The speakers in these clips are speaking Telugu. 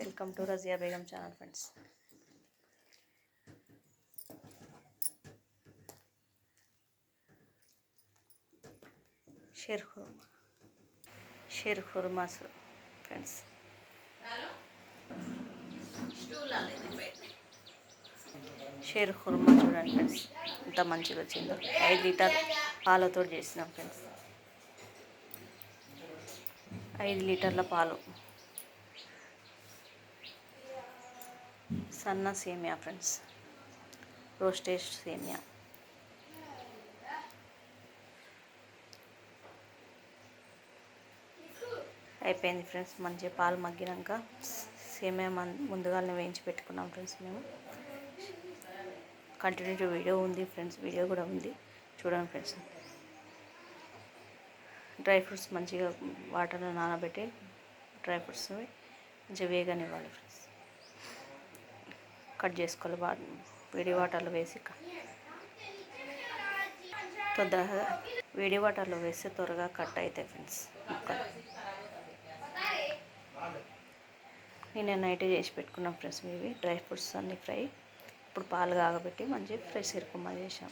Welcome to Razia Begum channel friends. Sheer khurma sheer khurmas friends. Sheer khurma చూడండి ఫ్రెండ్స్. ఎంత మంచిగా వచ్చిందో. ఐదు లీటర్ పాలతో చేసినాం ఫ్రెండ్స్. ఐదు లీటర్ల పాలు. సన్న సేమియా ఫ్రెండ్స్. రోస్టేజ్ సేమియా. అయిపోయింది ఫ్రెండ్స్. మంచిగా పాలు మగ్గినాక సేమియా మన్ ముందుగానే వేయించి పెట్టుకున్నాం ఫ్రెండ్స్ మేము. కంటిన్యూ వీడియో ఉంది ఫ్రెండ్స్. వీడియో కూడా ఉంది. చూడండి ఫ్రెండ్స్. డ్రై ఫ్రూట్స్ మంచిగా వాటర్లో నానబెట్టి డ్రై ఫ్రూట్స్ మంచిగా వేగనివ్వాలి ఫ్రెండ్స్. కట్ చేసుకోవాలి వేడి వాటర్లో వేసి తొందరగా వేడి వాటర్లో వేస్తే త్వరగా కట్ అవుతాయి ఫ్రెండ్స్ ముక్కలు. నేను నైట్ చేసి పెట్టుకున్నాం ఫ్రెండ్స్ ఇవి డ్రై ఫ్రూట్స్ అన్ని ఫ్రై. ఇప్పుడు పాలు కాగబెట్టి మంచి ఫ్రెష్ ఇరుకుమ్మ చేసాం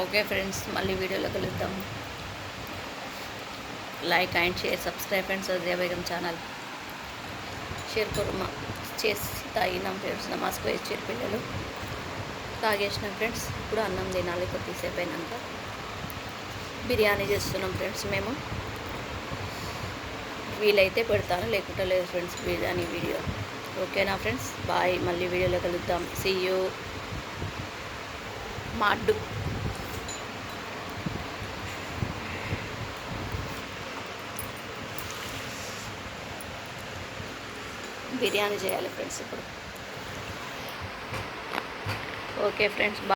ఓకే ఫ్రెండ్స్ మళ్ళీ వీడియోలో కలుద్దాం. Like and share subscribe friends Ajay Begum channel sheer khurma చేసి తాగినాం ఫ్రెండ్స్ నమాజ్ పోయి చేరు పిల్లలు తాగేసినాం ఫ్రెండ్స్ ఇప్పుడు అన్నం తినాలి కొద్దిసేపు అయినాక బిర్యానీ చేస్తున్నాం ఫ్రెండ్స్ మేము వీలైతే పెడతాను లేకుంటే లేదు ఫ్రెండ్స్ బిర్యానీ వీడియో ఓకేనా ఫ్రెండ్స్ బాయ్ మళ్ళీ వీడియోలో కలుద్దాం సీ యూ మాడ్డు బిర్యానీ చేయాలి ఫ్రెండ్స్ ఇప్పుడు. Okay friends